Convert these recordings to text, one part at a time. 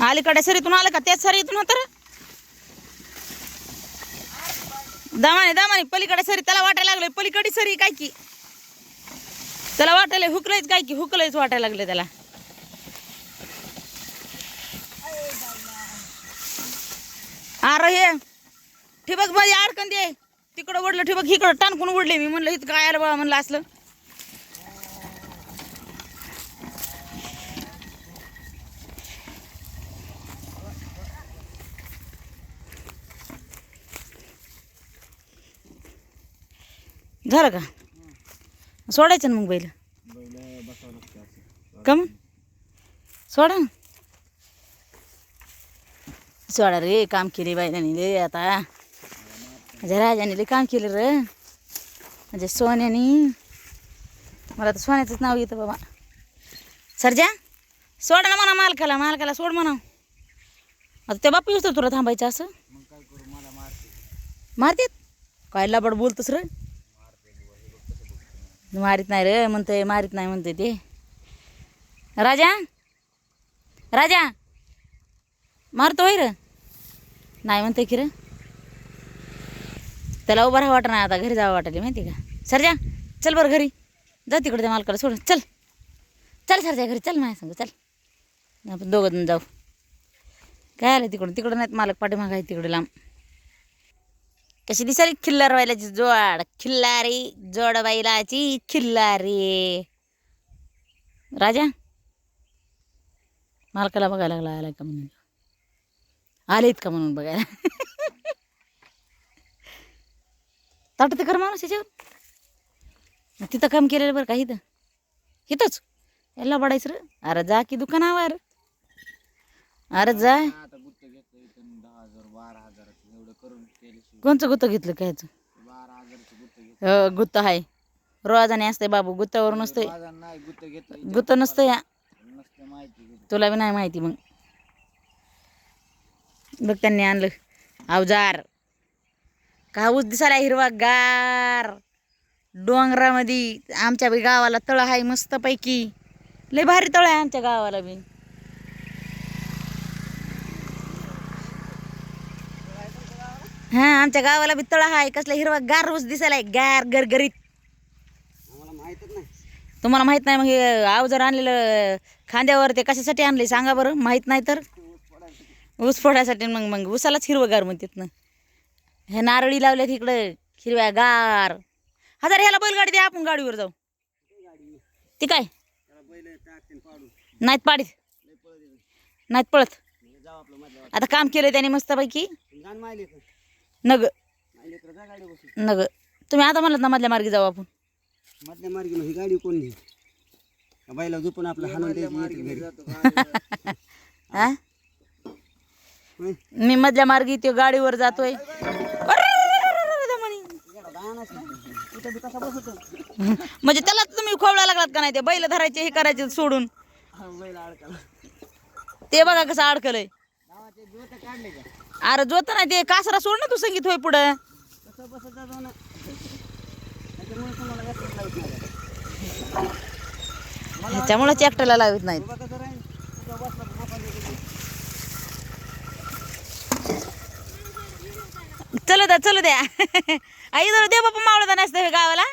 अलीकडे सरीतून आलं का? त्याच सरीतून होतं रे. दमाने दमाने. पलीकडे सरी त्याला वाटायला लागले पलीकडे सरी काय की? त्याला वाटायला हुकलंयच काय की? हुकलंयच वाटायला लागले त्याला. अरे हे ठिबक माझी अडकण दे. तिकडं ओढलं ठिबक इकडं टाणकून ओढले मी. म्हणलं इथं काय आलं बाबा म्हणलं असलं. झालं का? सोडायचं ना मग बैल. का मग? सोडा ना. सोडा रे काम केले बैलाने रे आता. माझ्या राजाने लय काम केलं रे. म्हणजे सोन्यानी. मला तर सोन्याचंच नाव येतं बाबा. सरजा सोड ना म्हणा मालकाला मालकाला सोड म्हणा. आता त्या बाप येतो तुला थांबायचं असं? मारतेत काय लबड बोलतोस रे? मारीत नाही रे म्हणते मारीत नाही म्हणते ते. राजा राजा मारतोय र. नाही म्हणते की र. त्याला उभं राहा वाटत नाही आता घरी जावं वाटले माहिती का? सरजा चल बरं घरी. जा तिकडे त्या मालकाला सोड चल. चल सरजा घरी चल माझ्या सांगू चल. आपण दोघं जाऊ. काय आलं तिकडून? तिकडं नाहीत मालक पाठीमाग आहे तिकडे लांब. कशी दिसाली? खिल्लार बैलाची जोड. खिल्लारी जोड बैलाची खिल्लारी. राजा मालकाला बघायला लागला आलाय का म्हणून? आलेत का म्हणून बघायला? ताटत कर माणूस याच्यावर तिथं काम केलेलं बरं का इथं? इथंच. याला पडायचं रे. अरे जा की दुकानावर. अरे जा आता गुत्त घेतलं इथं दहा हजार बारा हजाराचं एवढं करून केले कोणचं गुत्त घेतलं कायचं गुत्त हो गुत्त आहे रोजाने असते बाबू गुत्तावर नसते गुत्त घेतलं नसतं या. तुला बी नाही माहिती मग. बघ त्यांनी आणलं. अवजार. का ऊस दिसायला हिरवा गार डोंगरामध्ये आमच्या बी गावाला तळ आहे मस्तपैकी. लय भारी तळ आहे आमच्या गावाला बी. हा आमच्या गावाला बी तळ आहे कसला हिरवा गार ऊस दिसायला गार गरगरीत. तुम्हाला माहीत नाही मग हे अवजार आणलेलं खांद्यावर ते कशासाठी आणले सांगा बरं माहीत नाही तर? ऊस फोडायसाठी मग मग ऊसालाच हिरवगार म्हणतात ना. हे नारळी लावल्यात इकडं हिरव्या गार. हजार ह्याला बैलगाडी द्या आपण गाडीवर जाऊ. ती काय? नाहीत पाडीत. नाहीत पळत. आता काम केलं त्याने मस्तपैकी. नग. नग. तुम्ही आता म्हणलात ना मधल्या मार्गी जाऊ आपण. मधल्या मार्गी ही गाडी कोण नाही झोपून आपलं हा मी मधल्या मार्गी ते गाडीवर जातोय. म्हणजे त्याला तुम्ही खोवळा लागलात का नाही ते? बैल धरायचे हे करायचे सोडून. ते बघा कसं अडकलंय. अरे जोत ना ते कासरा सोड ना तू संगीत होय पुढं. त्यामुळे चॅक्टरला लावत नाहीत. चल द्या चल द्या. आई जर दे बापा मावळता हे गावाला.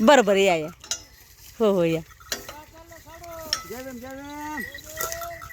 बरं बरं या या. हो हो या.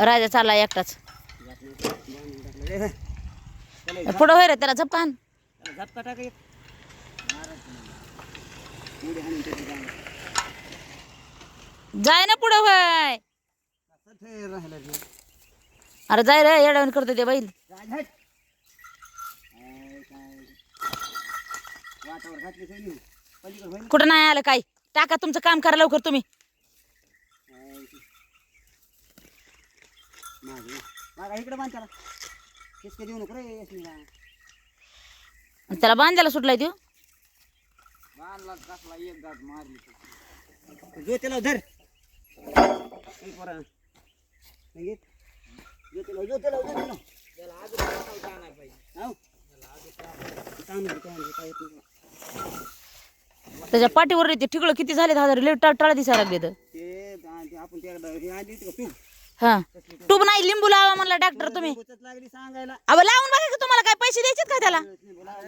राजा चालला एकटाच. पुढं होय रे त्याला झपकान जाय ना पुढं होय. अरे जाय रे येडावून करतो ते बैल. कुठं नाही आलं काय? टाका तुमचं काम करा लवकर तुम्ही. मागे मागा इकडे बांध त्याला. किसके देऊ नको रे त्याला बांधायला सुटलाय तो बांधला कसला एक गाठ मारली ज्योतीला धर. चल पोरा. संगीत ज्योतीला ज्योतीला ज्योतीला. त्याला आधी हाव. काम आहे, काम आहे, काय येत नाही. त्याच्या पाठीवर ते ठिकळ किती झाले हजार लय टाळ टाळ दिसायला लागले तर ते ते आपण त्याला हे होती का तू हा. टूब नाही लिंबू लावा म्हणला डॉक्टर तुम्ही. लिंबूचंच लागली सांगायला अहो लावून बघा की तुम्हाला काय पैसे द्यायचे का त्याला?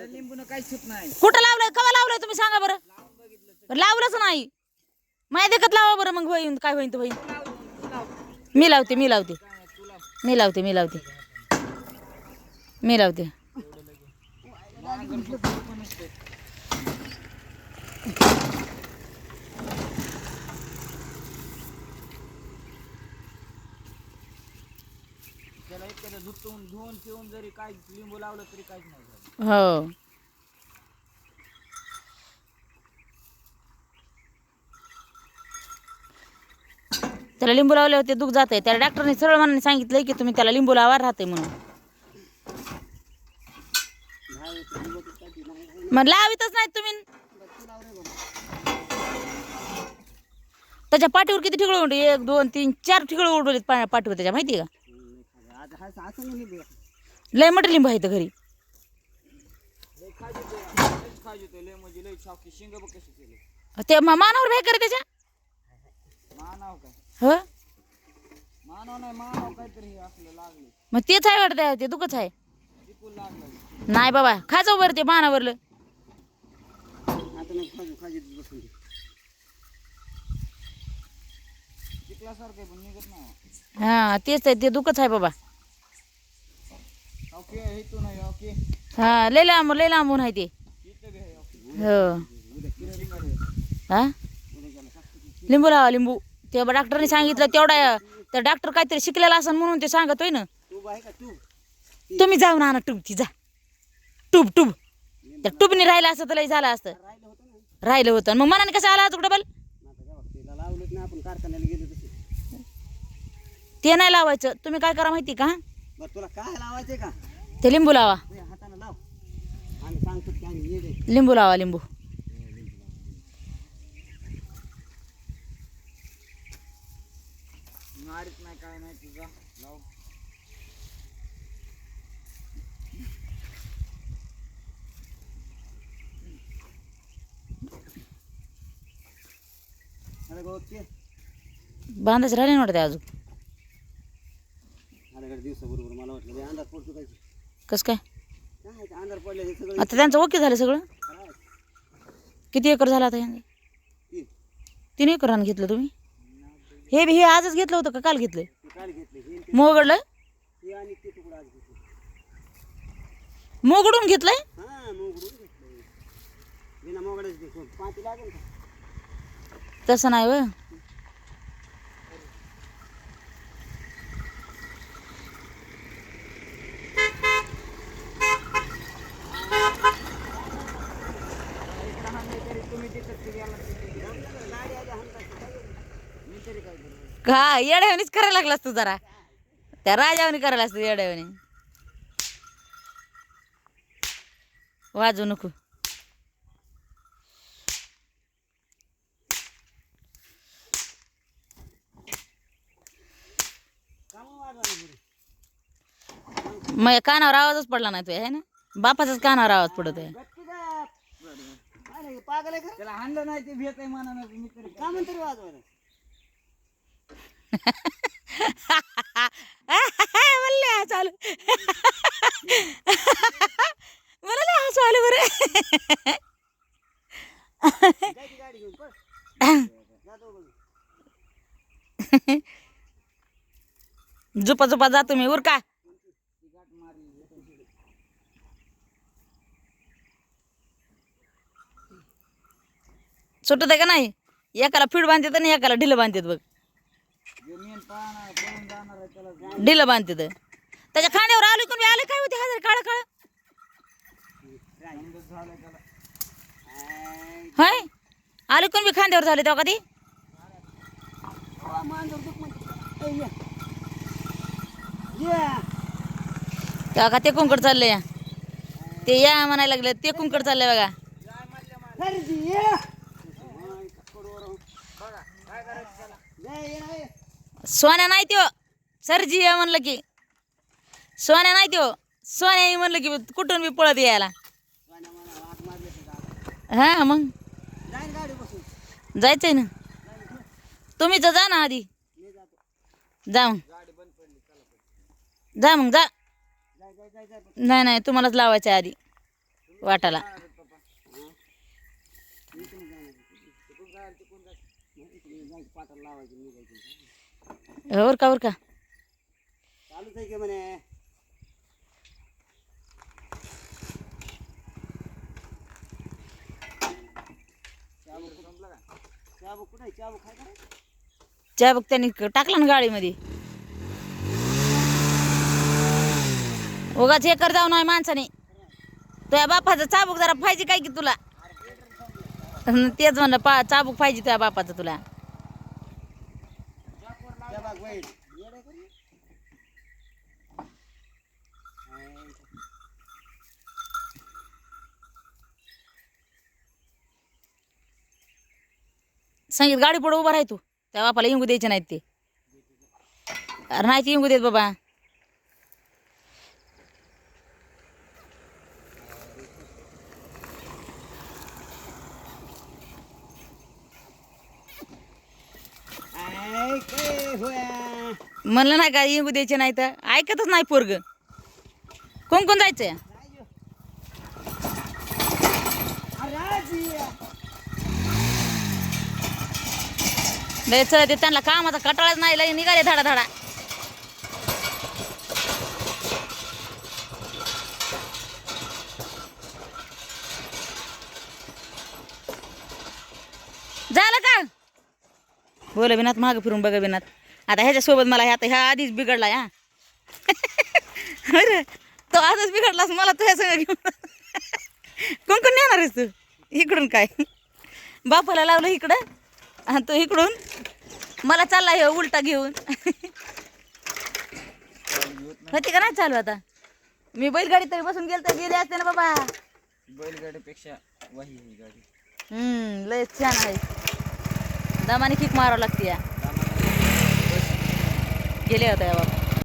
लिंबून काही सुट नाही कुठं लावलंय? कवा लावलंय तुम्ही सांगा बरं. लावलंच नाही. माझ्या देखत लावा बरं मग होईन काय होईन तर होईन. मी लावते मी लावते. मी लावते मी लावते. मी लावते. त्याला धुतून धुवून पिऊन जरी काय लिंबू लावलं तरी काहीच नाही झालं. हो. त्याला लिंबू लावले होते दुःख जात आहे त्याला डॉक्टरने सरळ मनाने सांगितलंय की तुम्ही त्याला लिंबू लावा राहते म्हणून. मग लावितच नाही तुम्ही. त्याच्या पाठीवर किती ठिकळ उडली? एक दोन तीन चार ठिकळ उडवलेत पा- पाठीवर त्याच्या माहिती आहे का आज हा असं नाही लिंबू लय मोठे लिंबू आहे घरी. म्हणजे ते म- मानावर भे करे त्याच्या. मानाव काय? मानव नाही मानव काहीतरी असलं लागले. मग तेच आहे वाटतं ते दुखच आहे. नाही बाबा खाजो बरं ते मानावरलं. आता नाही खाजू खाजू बसून टिकल्यासारखं पण निघत नाही. हा तेच आहे ते दुखच आहे बाबा ओके इथून नाही ओके हा लय लांब लय लांबून आहे ते. हो. हा? लिंबू लावा लिंबू. ते बा डॉक्टरने सांगितलं तेवढा तर डॉक्टर काहीतरी शिकलेला असं म्हणून ते सांगतोय ना. तुम्ही जाऊन आणा टूबची जा. टूब टूब त्या टूबने राहिलं असतं तर लय झालं असतं. राहिलं होतं मग मनाने कसं आला डबल ते नाही लावायचं. तुम्ही काय करा माहिती का तुला काय लावायचंय का? ते लिंबू लावा. लाव सांगतो लिंबू लावा लिंबू. मारित नाही काय नाही तुझा बांधाच राहिले ना वाटते अजून. दिवस दिवसाबरोबर? मला वाटलं अंदाज अंधार पडतो काय कसं काय? आता त्यांचं ओके झालं सगळं. किती एकर झालं आता यांचं? तीन. तीन एकर रान घेतलं तुम्ही? हे बी हे आजच घेतलं होतं का काल घेतलं? मोगडलं? मोगडून घेतलंय? तसं नाही व का? येड्यावणीच करायला लागलास तू जरा. त्या राजावणी करायला असतो येड्यावणी वाजू नको. मग कानावर आवाजच पडला नाही तुझ्या आहे ना? बापाचाच कानावर आवाज पडत आहे अरे पागल आहे का? त्याला हाणलं नाही ते भेट आहे मानानं मी तरी का म्हणतो वाजवायला? म्हणले चालू. मला लय हसू आलं बरं. जाय ती गाडी घेऊन पळ जातो बघ. झुपा झुपा जातो मी उरका. सुटत आहे का नाही? एकाला फीड बांधतात आणि एकाला ढिलं बांधतात बघ. ढिलं बांधतात. त्याच्या खाण्यावर आलो कोण आलं काय होते? हजार काळ काळ. हाय? आले कोण बी खांद्यावर झाले तेव्हा कधी? तेव्हा का ते कुंकड चाललंय? ते या म्हणायला लागले ते कुंकड चाललंय बघा सरजी, ये. हाय, ककडवर. ये, ये, ये. सोन्या नाही त्यो. सरजी या म्हणलं की. सोन्या नाही त्यो. सोन्या म्हणलं की कुठून मी पळत यायला. हा मग? जायचंय ना. तुम्ही तर जा ना आधी. जा मग. जा मग जा. नाही नाही तुम्हालाच लावायचं आधी वाटाला मी तुम्ही जाणार तिकडून जायला तिकडून जायचं नाही, तिकडे वर का वर का? चालूच आहे की म्हणे? चहा बघ त्यांनी टाकला ना गाडीमध्ये. उगाच हे कर जाऊ नाही माणसाने. तुझ्या बापाचं चाबूक जरा पाहिजे काय की तुला? तेच म्हणलं पा चाबूक पाहिजे तुझ्या बापाचं तुला चाबूक बैल. येडं का रे? हाय. सांगित गाडी पुढे उभा राह तू. त्या बापाला इंगू द्यायचे नाहीत ते. अरे नाही ते इंगू देत बाबा हाय, काय होया? म्हणलं नाही का येऊ द्यायचे नाही तर? ऐकतच नाही पोरग. कोण कोण जायचंय? द्यायचं ते त्यांना कामाचा कटाळाच नाही लय निघाले धाडा धाडा झालं का बोल बिनात मागं फिरून बघा बिनात आता ह्याच्यासोबत मला ह्या आता ह्या आधीच बिघडला हा. अरे तो आजच बिघडलास मला तुझ्या सगळं घेऊन कोण कोण नेणार आहेस तू? इकडून काय? बापाला लावलं इकडं आणि तो इकडून. मला चालला हे उलटा घेऊन. होती का नाही चालू आता? मी बैलगाडी तरी बसून गेल तर गेले असते ना बाबा. बैलगाडीपेक्षा वाही गाडी. हम्म लय छान आहे. दमाने किक मारावं लागते या. गेले होते बाबा